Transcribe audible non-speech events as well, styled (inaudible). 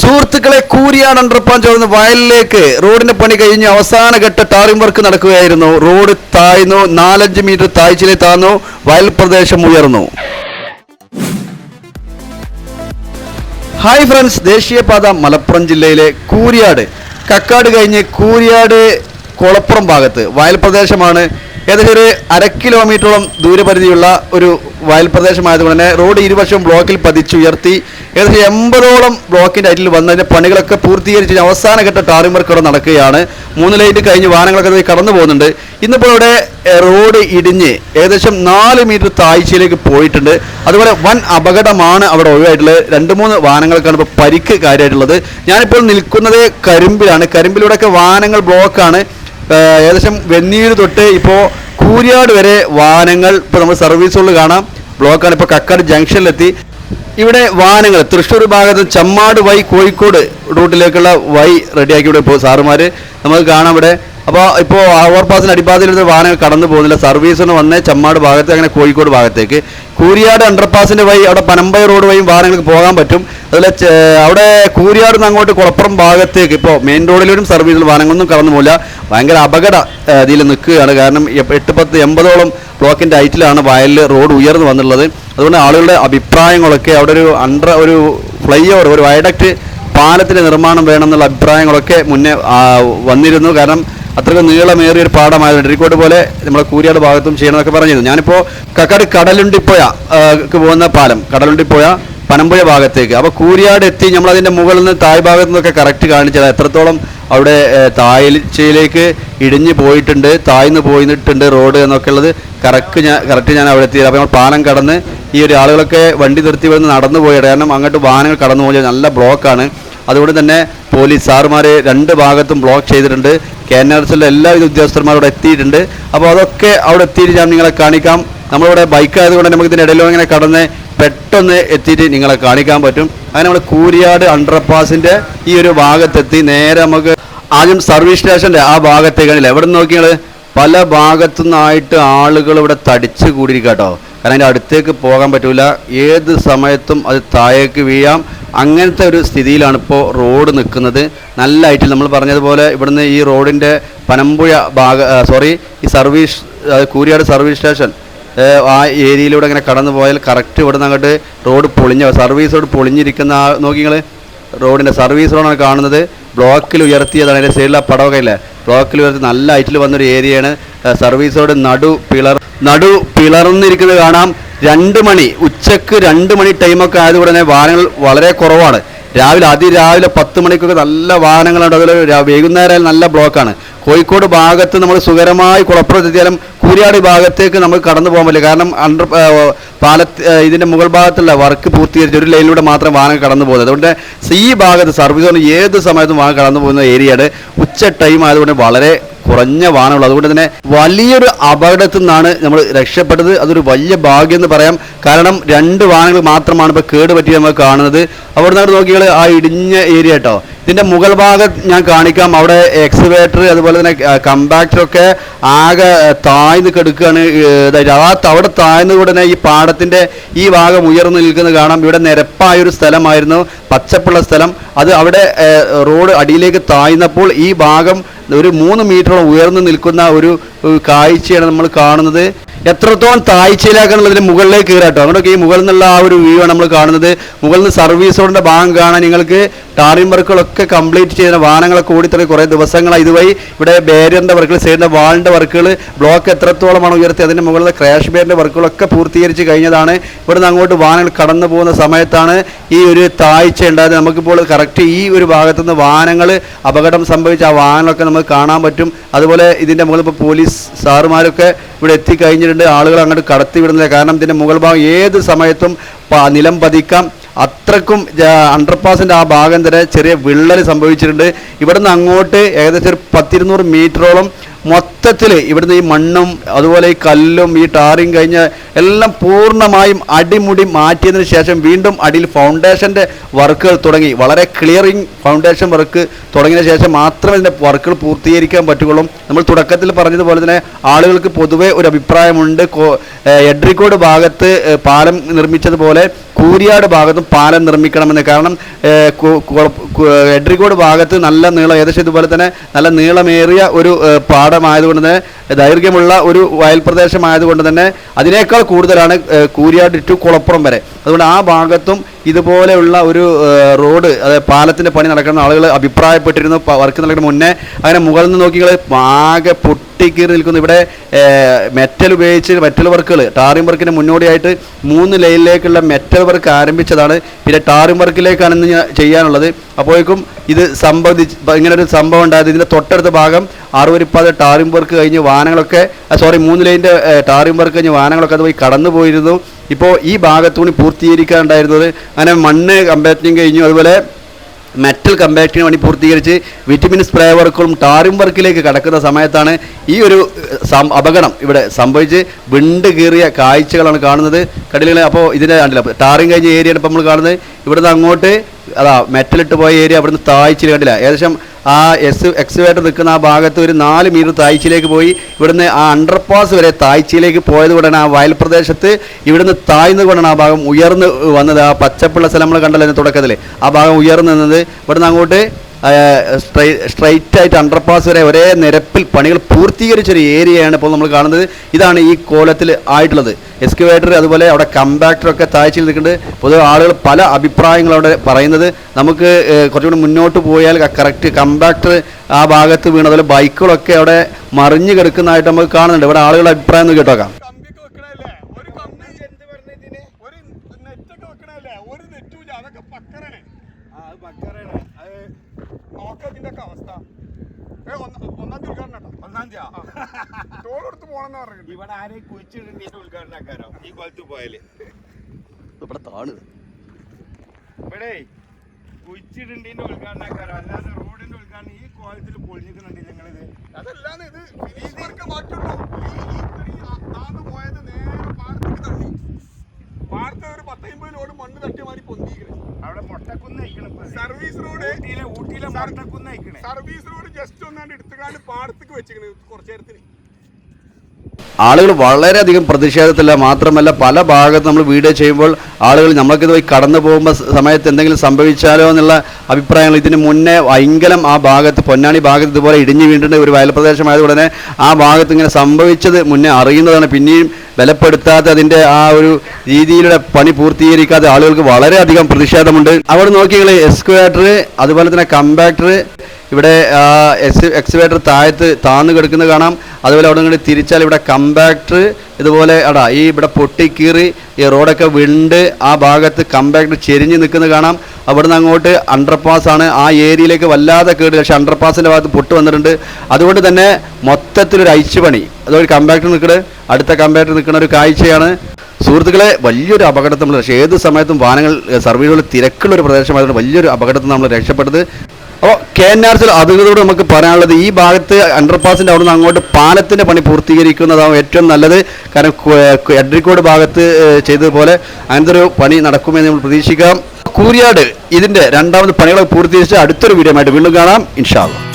സുഹൃത്തുക്കളെ കൂരിയാട് അണ്ടർപാൻ ചോർന്ന് വയലിലേക്ക് റോഡിന്റെ പണി കഴിഞ്ഞ് അവസാന ഘട്ട ടാറിംഗ് വർക്ക് നടക്കുകയായിരുന്നു. റോഡ് താഴ്ന്നു നാലഞ്ച് മീറ്റർ താഴ്ചയിലെ താഴ്ന്നു വയൽ പ്രദേശം ഉയർന്നു. ഹായ് ഫ്രണ്ട്സ് ദേശീയപാത മലപ്പുറം ജില്ലയിലെ കൂരിയാട്. കക്കാട് കഴിഞ്ഞ് കൂരിയാട് കൊളപ്പുറം ഭാഗത്ത് വയൽ പ്രദേശമാണ് ഏകദേശം ഒരു അര കിലോമീറ്ററോളം ദൂരപരിധിയുള്ള ഒരു വയൽ പ്രദേശമായതുകൊണ്ട് തന്നെ റോഡ് ഇരുവശവും ബ്ലോക്കിൽ പതിച്ചുയർത്തി ഏകദേശം എൺപതോളം ബ്ലോക്കിന്റെ അരിൽ വന്നതിന്റെ പണികളൊക്കെ പൂർത്തീകരിച്ച് അവസാനഘട്ട ടാറിംഗ് വർക്ക് ഇവിടെ നടക്കുകയാണ്. മൂന്ന് ലൈറ്റ് കഴിഞ്ഞ് വാഹനങ്ങളൊക്കെ കടന്നു പോകുന്നുണ്ട്. ഇന്നിപ്പോൾ ഇവിടെ റോഡ് ഇടിഞ്ഞ് ഏകദേശം നാല് മീറ്റർ താഴ്ചയിലേക്ക് പോയിട്ടുണ്ട്. അതുപോലെ വൻ അപകടമാണ് അവിടെ ഒഴിവായിട്ടുള്ളത്. രണ്ട് മൂന്ന് വാഹനങ്ങൾക്കാണ് ഇപ്പോൾ പരിക്ക് കാര്യമായിട്ടുള്ളത്. ഞാനിപ്പോൾ നിൽക്കുന്നത് കരിമ്പിലാണ്. കരിമ്പിലൂടെയൊക്കെ വാഹനങ്ങൾ ബ്ലോക്കാണ് ഏകദേശം വെന്നീര് തൊട്ട് ഇപ്പോൾ കൂരിയാട് വരെ വാഹനങ്ങൾ ഇപ്പോൾ നമ്മൾ സർവീസുകളിൽ കാണാം. ബ്ലോക്കാണ് ഇപ്പോൾ കക്കാട് ജംഗ്ഷനിലെത്തി ഇവിടെ വാഹനങ്ങൾ തൃശ്ശൂർ ഭാഗത്ത് ചമ്മാട് വൈ കോഴിക്കോട് റൂട്ടിലേക്കുള്ള വൈ റെഡിയാക്കി ഇവിടെ ഇപ്പോൾ സാറുമാർ നമുക്ക് കാണാം ഇവിടെ. അപ്പോൾ ഇപ്പോൾ ഓവർപാസിന് അടിപ്പാതയിലെടുത്ത് വാഹനങ്ങൾ കടന്നു പോകുന്നില്ല. സർവീസിന് വന്ന് ചമ്മാട് ഭാഗത്ത് അങ്ങനെ കോഴിക്കോട് ഭാഗത്തേക്ക്. കൂരിയാട് അണ്ടർപാസിന്റെ വഴി അവിടെ പനമ്പയ റോഡ് വഴിയും വാഹനങ്ങൾക്ക് പോകാൻ പറ്റും. അതുപോലെ അവിടെ കൂരിയാട് നിന്ന് അങ്ങോട്ട് കുളപ്പുറം ഭാഗത്തേക്ക് ഇപ്പോൾ മെയിൻ റോഡിലും സർവീസിൽ വാഹനങ്ങളൊന്നും കടന്നു പോകില്ല. ഭയങ്കര അപകട ഇതിൽ നിൽക്കുകയാണ്. കാരണം എട്ട് പത്ത് എൺപതോളം ബ്ലോക്കിന്റെ ഹൈറ്റിലാണ് വയലിൽ റോഡ് ഉയർന്നു വന്നുള്ളത് അതുകൊണ്ട് ആളുകളുടെ അഭിപ്രായങ്ങളൊക്കെ അവിടെ ഒരു അണ്ടർ ഒരു ഫ്ലൈ ഓവർ ഒരു വയഡക്റ്റ് പാലത്തിന്റെ നിർമ്മാണം വേണമെന്നുള്ള അഭിപ്രായങ്ങളൊക്കെ മുന്നേ വന്നിരുന്നു. കാരണം അത്രയ്ക്ക് നീളമേറിയ ഒരു പാടമായത് ഇരിക്കോട്ട് പോലെ നമ്മുടെ കൂരിയാട് ഭാഗത്തും ചെയ്യണമെന്നൊക്കെ പറഞ്ഞിരുന്നു. ഞാനിപ്പോൾ കക്കാട് കടലുണ്ടിപ്പോയ ആ, ക്ക് പോകുന്ന പാലം കടലുണ്ടിപ്പോയ പനമ്പുഴ ഭാഗത്തേക്ക്. അപ്പോൾ കൂരിയാട് എത്തി നമ്മൾ അതിന്റെ മുകളിൽ നിന്ന് തായ് ഭാഗത്തു നിന്നൊക്കെ കറക്റ്റ് കാണിച്ചത്. എത്രത്തോളം അവിടെ താഴ്ചയിലേക്ക് ഇടിഞ്ഞു പോയിട്ടുണ്ട് താഴ്ന്നു പോയിട്ടുണ്ട് റോഡ് എന്നൊക്കെ ഉള്ളത് കറക്റ്റ് ഞാൻ കറക്റ്റ് ഞാൻ അവിടെ എത്തിയത്. അപ്പോൾ നമ്മൾ പാലം കടന്ന് ഈ ഒരു ആളുകളൊക്കെ വണ്ടി നിർത്തി വന്ന് നടന്നു പോയത്. കാരണം അങ്ങോട്ട് വാഹനങ്ങൾ കടന്നു പോയത് നല്ല ബ്ലോക്കാണ് അതുകൊണ്ട് തന്നെ പോലീസ് സാറുമാർ രണ്ട് ഭാഗത്തും ബ്ലോക്ക് ചെയ്തിട്ടുണ്ട്. കെ എൻ ആർ എസിലെ എല്ലാവിധ ഉദ്യോഗസ്ഥന്മാരും അവിടെ എത്തിയിട്ടുണ്ട്. അപ്പോൾ അതൊക്കെ അവിടെ എത്തിയിട്ട് ഞാൻ നിങ്ങളെ കാണിക്കാം. നമ്മളിവിടെ ബൈക്ക് ആയതുകൊണ്ട് നമുക്ക് ഇടയിലോ ഇങ്ങനെ കടന്ന് പെട്ടെന്ന് എത്തിയിട്ട് നിങ്ങളെ കാണിക്കാൻ പറ്റും. അങ്ങനെ നമ്മൾ കൂരിയാട് അണ്ടർപാസിന്റെ ഈ ഒരു ഭാഗത്തെത്തി. നേരെ നമുക്ക് ആദ്യം സർവീസ് സ്റ്റേഷന്റെ ആ ഭാഗത്തേക്കാണില്ല എവിടെ നിന്ന് നോക്കിയാൽ പല ഭാഗത്തു നിന്നായിട്ട് ആളുകൾ ഇവിടെ തടിച്ച് കൂടിയിരിക്കുക കേട്ടോ കാരണം അതിന്റെ അടുത്തേക്ക് പോകാൻ പറ്റില്ല ഏത് സമയത്തും അത് താഴേക്ക് വീഴാം. അങ്ങനത്തെ ഒരു സ്ഥിതിയിലാണ് ഇപ്പോൾ റോഡ് നിൽക്കുന്നത്. നല്ല ഹൈറ്റിൽ നമ്മൾ പറഞ്ഞതുപോലെ ഇവിടുന്ന് ഈ റോഡിന്റെ പനമ്പുഴ ഭാഗ സോറി ഈ സർവീസ് കൂരിയാട് സർവീസ് സ്റ്റേഷൻ ആ ഏരിയയിലൂടെ ഇങ്ങനെ കടന്നു പോയാൽ കറക്റ്റ് ഇവിടെ നിന്ന് അങ്ങോട്ട് റോഡ് പൊളിഞ്ഞ സർവീസ് റോഡ് പൊളിഞ്ഞിരിക്കുന്ന ആ നോക്കി നിങ്ങൾ റോഡിന്റെ സർവീസ് റോഡാണ് കാണുന്നത്. ബ്ലോക്കിൽ ഉയർത്തിയതാണ് അതിന്റെ സൈഡിൽ ആ പടമൊക്കെ ഇല്ലേ ബ്ലോക്കിൽ ഉയർത്തി നല്ല ഹൈറ്റിൽ വന്നൊരു ഏരിയയാണ് സർവീസ് റോഡ് നടു പിളർ നടു പിളർന്നിരിക്കുന്നത് കാണാം. രണ്ട് മണി ഉച്ചയ്ക്ക് രണ്ട് മണി ടൈമൊക്കെ ആയതുകൊണ്ട് തന്നെ വാഹനങ്ങൾ വളരെ കുറവാണ്. രാവിലെ അതിരാവിലെ പത്ത് മണിക്കൊക്കെ നല്ല വാഹനങ്ങളുണ്ട്. അതുപോലെ വൈകുന്നേരം നല്ല ബ്ലോക്കാണ് കോഴിക്കോട് ഭാഗത്ത് നമ്മൾ സുഖകരമായി കുളപ്പുറത്തെത്തിയാലും കൂരിയാട് ഭാഗത്തേക്ക് നമുക്ക് കടന്നു പോകാൻ പറ്റില്ല. കാരണം അണ്ടർ പാലത്ത് ഇതിന്റെ മുകൾ ഭാഗത്തുള്ള വർക്ക് പൂർത്തീകരിച്ച് ഒരു ലൈനിലൂടെ മാത്രം വാഹനം കടന്നു പോകുന്നത്. അതുകൊണ്ട് ഈ ഭാഗത്ത് സർവീസ് ഏത് സമയത്തും വാഹനം കടന്നു പോകുന്ന ഏരിയയാണ് ഉച്ച ടൈം ആയതുകൊണ്ട് വളരെ കുറഞ്ഞ വാഹനമുള്ളൂ. അതുകൊണ്ട് തന്നെ വലിയൊരു അപകടത്തിൽ നിന്നാണ് നമ്മൾ രക്ഷപ്പെട്ടത്. അതൊരു വലിയ ഭാഗ്യം എന്ന് പറയാം. കാരണം രണ്ട് വാഹനങ്ങൾ മാത്രമാണ് ഇപ്പോൾ കേട് പറ്റി നമ്മൾ കാണുന്നത്. അവിടെ നിന്നാണ് നോക്കിയാൽ ആ ഇടിഞ്ഞ ഏരിയ കേട്ടോ. ഇതിന്റെ മുകൾ ഭാഗം ഞാൻ കാണിക്കാം. അവിടെ എക്സിവേറ്റർ അതുപോലെ തന്നെ കമ്പാക്ടർ ഒക്കെ ആകെ താഴ്ന്നു കെടുക്കുകയാണ്. ആ അവിടെ താഴ്ന്ന ഉടനെ ഈ പാടത്തിന്റെ ഈ ഭാഗം ഉയർന്നു നിൽക്കുന്നത് കാണാം. ഇവിടെ നിരപ്പായ ഒരു സ്ഥലമായിരുന്നു പച്ചപ്പുള്ള സ്ഥലം. അത് അവിടെ റോഡ് അടിയിലേക്ക് താഴ്ന്നപ്പോൾ ഈ ഭാഗം ഒരു മൂന്ന് മീറ്ററോളം ഉയർന്നു നിൽക്കുന്ന ഒരു കാഴ്ചയാണ് നമ്മൾ കാണുന്നത്. എത്രത്തോളം താഴ്ചയിലാക്കാനുള്ളതിന് മുകളിലേക്ക് കയറാട്ടോ അങ്ങോട്ടൊക്കെ ഈ മുകളിൽ നിന്നുള്ള ആ ഒരു വ്യൂ ആണ് നമ്മൾ കാണുന്നത്. മുകളിൽ നിന്ന് സർവീസ് റോഡിന്റെ ഭാഗം കാണാൻ നിങ്ങൾക്ക് ടാറിംഗ് വർക്കുകളൊക്കെ കംപ്ലീറ്റ് ചെയ്യുന്ന വാഹനങ്ങളൊക്കെ ഓടിത്തറി കുറേ ദിവസങ്ങളായി. ഇതുവഴി ഇവിടെ ബാരിയറിന്റെ വർക്കുകൾ സൈഡിന്റെ വാളിന്റെ വർക്കുകൾ ബ്ലോക്ക് എത്രത്തോളമാണ് ഉയർത്തി അതിന്റെ മുകളിലെ ക്രാഷ് ബെയറിന്റെ വർക്കുകളൊക്കെ പൂർത്തീകരിച്ച് കഴിഞ്ഞതാണ്. ഇവിടുന്ന് അങ്ങോട്ട് വാഹനങ്ങൾ കടന്നു പോകുന്ന സമയത്താണ് ഈ ഒരു താഴ്ച ഉണ്ടായത്. നമുക്കിപ്പോൾ കറക്റ്റ് ഈ ഒരു ഭാഗത്തുനിന്ന് വാഹനങ്ങൾ അപകടം സംഭവിച്ച ആ വാഹനങ്ങളൊക്കെ നമുക്ക് കാണാൻ പറ്റും. അതുപോലെ ഇതിന്റെ മുകളിൽ ഇപ്പോൾ പോലീസ് സാറുമാരൊക്കെ ഇവിടെ എത്തിക്കഴിഞ്ഞിട്ടുണ്ട്. ആളുകൾ അങ്ങോട്ട് കടത്തി വിടുന്നില്ല. കാരണം ഇതിന്റെ മുകൾ ഭാഗം ഏത് സമയത്തും നിലം പതിക്കാം. അത്രക്കും അണ്ടർപാസിന്റെ ആ ഭാഗം തന്നെ ചെറിയ വിള്ളൽ സംഭവിച്ചിട്ടുണ്ട്. ഇവിടുന്ന് അങ്ങോട്ട് ഏകദേശം ഒരു പത്തിരുന്നൂറ് മീറ്ററോളം മൊത്തത്തിൽ ഇവിടുന്ന് ഈ മണ്ണും അതുപോലെ ഈ കല്ലും ഈ ടാറിങ് കഴിഞ്ഞ് എല്ലാം പൂർണമായും അടിമുടി മാറ്റിയതിന് ശേഷം വീണ്ടും അടിയിൽ ഫൗണ്ടേഷന്റെ വർക്കുകൾ തുടങ്ങി. വളരെ ക്ലിയറിങ് ഫൗണ്ടേഷൻ വർക്ക് തുടങ്ങിയ ശേഷം മാത്രമേ ഇതിന്റെ വർക്കുകൾ പൂർത്തീകരിക്കാൻ പറ്റുകയുള്ളൂ. നമ്മൾ തുടക്കത്തിൽ പറഞ്ഞതുപോലെ തന്നെ ആളുകൾക്ക് പൊതുവെ ഒരു അഭിപ്രായമുണ്ട്. എഡ്രിക്കോട് ഭാഗത്ത് പാലം നിർമ്മിച്ചതുപോലെ കൂരിയാട് ഭാഗത്തും പാലം നിർമ്മിക്കണമെന്ന്. കാരണം എഡ്രിക്കോട് ഭാഗത്ത് നല്ല നീളം ഏകദേശം ഇതുപോലെ തന്നെ നല്ല നീളമേറിയ ഒരു പാടമായതുകൊണ്ട് തന്നെ ദൈർഘ്യമുള്ള ഒരു വയൽ പ്രദേശമായതുകൊണ്ട് തന്നെ അതിനേക്കാൾ കൂടുതലാണ് കൂരിയാട് ടു കുളപ്പുറം വരെ. അതുകൊണ്ട് ആ ഭാഗത്തും ഇതുപോലെയുള്ള ഒരു റോഡ് അതായത് പാലത്തിന്റെ പണി നടക്കുന്ന ആളുകൾ അഭിപ്രായപ്പെട്ടിരുന്നു വർക്ക് നടക്കുന്ന മുന്നേ. അങ്ങനെ മുകളിൽ നിന്ന് നോക്കി ആകെ പൊട്ടിക്കീറി നിൽക്കുന്നു. ഇവിടെ മെറ്റൽ ഉപയോഗിച്ച് മെറ്റൽ വർക്കുകൾ ടാറിംഗ് വർക്കിന് മുന്നോടിയായിട്ട് മൂന്ന് ലൈനിലേക്കുള്ള മെറ്റൽ വർക്ക് ആരംഭിച്ചതാണ്. പിന്നെ ടാറിംഗ് വർക്കിലേക്കാണ് ഇന്ന് ചെയ്യാനുള്ളത്. അപ്പോഴേക്കും ഇത് സംഭവിച്ച് ഇങ്ങനെ ഒരു സംഭവം ഉണ്ടായത്. ഇതിന്റെ തൊട്ടടുത്ത ഭാഗം അറുപരിപ്പാതെ ടാറിംഗ് വർക്ക് കഴിഞ്ഞ് വാഹനങ്ങളൊക്കെ സോറി മൂന്ന് ലൈന്റെ ടാറിംഗ് വർക്ക് കഴിഞ്ഞ് വാഹനങ്ങളൊക്കെ അത് പോയി കടന്നു പോയിരുന്നു ഇപ്പോൾ ഈ ഭാഗത്തുകൂടി പൂർത്തീകരിക്കാനുണ്ടായിരുന്നത് അങ്ങനെ മണ്ണ് കമ്പാറ്റിങ് കഴിഞ്ഞു. അതുപോലെ മെറ്റൽ കമ്പാക്റ്റിന് വേണ്ടി പൂർത്തീകരിച്ച് വിറ്റമിൻ സ്പ്രേ വർക്കുകളും ടാറിംഗ് വർക്കിലേക്ക് കടക്കുന്ന സമയത്താണ് ഈ ഒരു അപകടം ഇവിടെ സംഭവിച്ച് വിണ്ട് കീറിയ കാഴ്ചകളാണ് കാണുന്നത്. കടലുകൾ അപ്പോൾ ഇതിന്റെ കണ്ടില്ല ടാറിങ് കഴിഞ്ഞ ഏരിയയാണ് ഇപ്പോൾ നമ്മൾ കാണുന്നത്. ഇവിടുന്ന് അങ്ങോട്ട് അതാ മെറ്റലിട്ട് പോയ ഏരിയ അവിടുന്ന് താഴ്ചയിൽ കണ്ടില്ല. ഏകദേശം ആ എസ് എക്സ്വേറ്റർ നിൽക്കുന്ന ആ ഭാഗത്ത് ഒരു നാല് മീറ്റർ താഴ്ചയിലേക്ക് പോയി. ഇവിടുന്ന് ആ അണ്ടർപാസ് വരെ താഴ്ചയിലേക്ക് പോയത് കൊണ്ടാണ് ആ വയൽ പ്രദേശത്ത് ഇവിടുന്ന് താഴ്ന്നു കൊണ്ടാണ് ആ ഭാഗം ഉയർന്ന് വന്നത്. ആ പച്ചപ്പുള്ള സ്ഥലം നമ്മൾ കണ്ടല്ലോ തുടക്കത്തിൽ ആ ഭാഗം ഉയർന്നു നിന്നത്. ഇവിടുന്ന് അങ്ങോട്ട് സ്ട്രൈറ്റ് ആയിട്ട് അണ്ടർപാസ് വരെ ഒരേ നിരപ്പിൽ പണികൾ പൂർത്തീകരിച്ചൊരു ഏരിയയാണ് ഇപ്പോൾ നമ്മൾ കാണുന്നത്. ഇതാണ് ഈ കോലത്തിൽ ആയിട്ടുള്ളത്. എക്സ്കവേറ്റർ അതുപോലെ അവിടെ കമ്പാക്ടറൊക്കെ താഴ്ചയിൽ നിൽക്കുന്നുണ്ട്. പൊതുവെ ആളുകൾ പല അഭിപ്രായങ്ങളും അവിടെ പറയുന്നത്. നമുക്ക് കുറച്ചുകൂടി മുന്നോട്ട് പോയാൽ കറക്റ്റ് കമ്പാക്ടർ ആ ഭാഗത്ത് വീണതുപോലെ ബൈക്കുകളൊക്കെ അവിടെ മറിഞ്ഞു കിടക്കുന്നതായിട്ട് നമുക്ക് കാണുന്നുണ്ട്. ഇവിടെ ആളുകളുടെ അഭിപ്രായം ഒന്ന് കേട്ടോക്കാം. (laughs) ടോൾ എടുത്ത് പോണെന്ന് പറഞ്ഞു ഇവിടെ ആരെയും കുഴിച്ചിടേണ്ട ഉദ്ഘാടനക്കാരോ ഈ കൊലത്ത് പോയാൽ. ഇവിടെ താണ് ഇവിടെ കുഴിച്ചിടേണ്ട ഉദ്ഘാടനക്കാരോ അല്ലാതെ റോഡിന്റെ ഉദ്ഘാടനം ഈ കോലത്തിൽ പൊളിഞ്ഞിക്കുന്നുണ്ട് ഞങ്ങളിത് അതല്ലാന്ന് ഇത് ഫിനിഷ് വർക്ക് മാറ്റുള്ളൂ പോയത് നേരെ പാടത്തേക്ക് തള്ളി. പാടത്തെ ഒരു പത്തമ്പത് ലോഡ് മണ്ണ് തട്ടിയ മാതിരി പൊന്തിക്കണേ അവിടെ മൊട്ടക്കുന്ന് അയക്കണം സർവീസ് റോഡ് ഊട്ടിയിലെ ഊട്ടിയിലെ മൊട്ടക്കുന്ന് അയക്കണേ. സർവീസ് റോഡ് ജസ്റ്റ് ഒന്നാണ്ട് പാടത്തേക്ക് വെച്ചിരിക്കുന്നത് കുറച്ചു നേരത്തിന്. ആളുകൾ വളരെയധികം പ്രതിഷേധത്തില്ല മാത്രമല്ല പല ഭാഗത്ത് നമ്മൾ വീഡിയോ ചെയ്യുമ്പോൾ ആളുകൾ നമ്മൾക്കിത് പോയി കടന്നു പോകുമ്പോൾ സമയത്ത് എന്തെങ്കിലും സംഭവിച്ചാലോ എന്നുള്ള അഭിപ്രായങ്ങൾ ഇതിന് മുന്നേ ഭയങ്കരം ആ ഭാഗത്ത് പൊന്നാണി ഭാഗത്ത് ഇതുപോലെ ഇടിഞ്ഞു വീണ്ടിട്ട് ഒരു വയൽപ്രദേശമായത് ഉടനെ ആ ഭാഗത്ത് ഇങ്ങനെ സംഭവിച്ചത് മുന്നേ അറിയുന്നതാണ്. പിന്നെയും ബലപ്പെടുത്താതെ അതിന്റെ ആ ഒരു രീതിയിലുള്ള പണി പൂർത്തീകരിക്കാതെ ആളുകൾക്ക് വളരെയധികം പ്രതിഷേധമുണ്ട്. അവിടെ നോക്കിയാൽ എക്സ്ക്വേറ്റർ അതുപോലെ തന്നെ കമ്പാക്ടർ ഇവിടെ എക്സ് എക്സ്വേറ്റർ താഴത്ത് താന്ന് കിടക്കുന്നത് കാണാം. അതുപോലെ അവിടെ നിന്ന് തിരിച്ചാൽ ഇവിടെ കമ്പാക്ടർ ഇതുപോലെ അടാ ഈ ഇവിടെ പൊട്ടിക്കീറി ഈ റോഡൊക്കെ വിണ്ട് ആ ഭാഗത്ത് കമ്പാക്ടർ ചെരിഞ്ഞ് നിൽക്കുന്നത് കാണാം. അവിടുന്ന് അങ്ങോട്ട് അണ്ടർപാസ് ആണ്. ആ ഏരിയയിലേക്ക് വല്ലാതെ കേട്. പക്ഷേ അണ്ടർപാസിന്റെ ഭാഗത്ത് പൊട്ട് വന്നിട്ടുണ്ട്. അതുകൊണ്ട് തന്നെ മൊത്തത്തിലൊരു അയച്ചുപണി അതൊരു കമ്പാക്ടർ നിൽക്കുന്നത് അടുത്ത കമ്പാക്ടർ നിൽക്കുന്ന ഒരു കാഴ്ചയാണ്. സുഹൃത്തുക്കളെ വലിയൊരു അപകടത്തിൽ നമ്മൾ പക്ഷേ ഏത് സമയത്തും വാഹനങ്ങൾ സർവീസുകൾ തിരക്കുള്ള ഒരു പ്രദേശമായതുകൊണ്ട് വലിയൊരു അപകടത്തിൽ നമ്മൾ രക്ഷപ്പെട്ടത്. അപ്പോൾ കെ എൻ ആർ സിൽ അധികൃതരോട് നമുക്ക് പറയാനുള്ളത് ഈ ഭാഗത്ത് അണ്ടർപാസിന്റെ അവിടെ നിന്ന് അങ്ങോട്ട് പാലത്തിന്റെ പണി പൂർത്തീകരിക്കുന്നതാവും ഏറ്റവും നല്ലത്. കാരണം എഡ്രിക്കോട് ഭാഗത്ത് ചെയ്തതുപോലെ അങ്ങനത്തെ ഒരു പണി നടക്കുമെന്ന് നമ്മൾ പ്രതീക്ഷിക്കാം. കൂരിയാട് ഇതിന്റെ രണ്ടാമത് പണികളൊക്കെ പൂർത്തീകരിച്ച് അടുത്തൊരു വീഡിയോ ആയിട്ട് വീണ്ടും കാണാം. ഇൻഷാല്ല